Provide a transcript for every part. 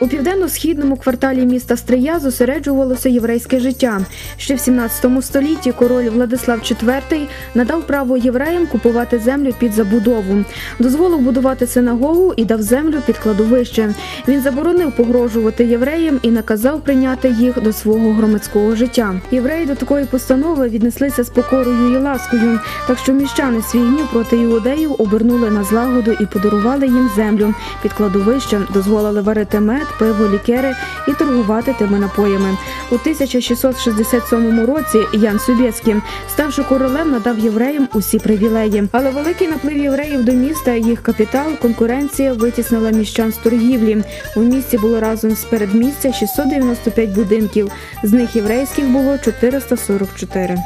У південно-східному кварталі міста Стрия зосереджувалося єврейське життя. Ще в 17 столітті король Владислав IV надав право євреям купувати землю під забудову, дозволив будувати синагогу і дав землю під кладовище. Він заборонив погрожувати євреям і наказав прийняти їх до свого громадського життя. Євреї до такої постанови віднеслися з покорою і ласкою, так що міщани свій гнів проти іудеїв обернули на злагоду і подарували їм землю під кладовищем, дозволили варити мед, пиво, лікери і торгувати тими напоями. У 1667 році Ян Собєцький, ставши королем, надав євреям усі привілеї. Але великий наплив євреїв до міста, їх капітал, конкуренція витіснила міщан з торгівлі. У місті було разом з передмістя 695 будинків. З них єврейських було 444.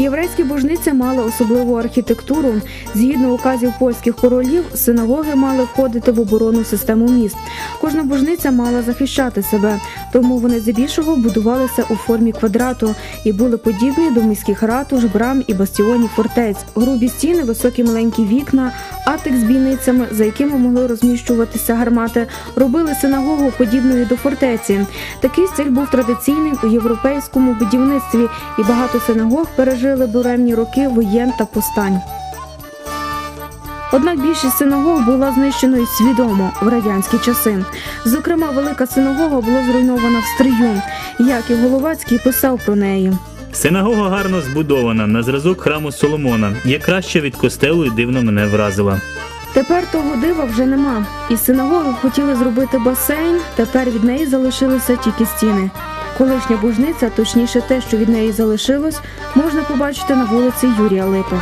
Єврейські божниця мали особливу архітектуру. Згідно указів польських королів, синагоги мали входити в оборонну систему міст. Кожна божниця мала захищати себе, тому вони здебільшого будувалися у формі квадрату і були подібні до міських ратуш, брам і бастіонів фортець. Грубі стіни, високі маленькі вікна, атик з бійницями, за якими могли розміщуватися гармати, робили синагогу подібною до фортеці. Такий стиль був традиційним у європейському будівництві, і багато синагог пережили буремні роки воєн та повстань. Однак більшість синагог була знищеною свідомо в радянські часи. Зокрема, велика синагога була зруйнована в стрию. Яків Головацький писав про неї. Синагога гарно збудована на зразок храму Соломона. Є краще від костелу і дивно мене вразила. Тепер того дива вже нема. Із синагоги хотіли зробити басейн. Тепер від неї залишилися тільки стіни. Колишня бужниця, точніше те, що від неї залишилось, можна побачити на вулиці Юрія Липи.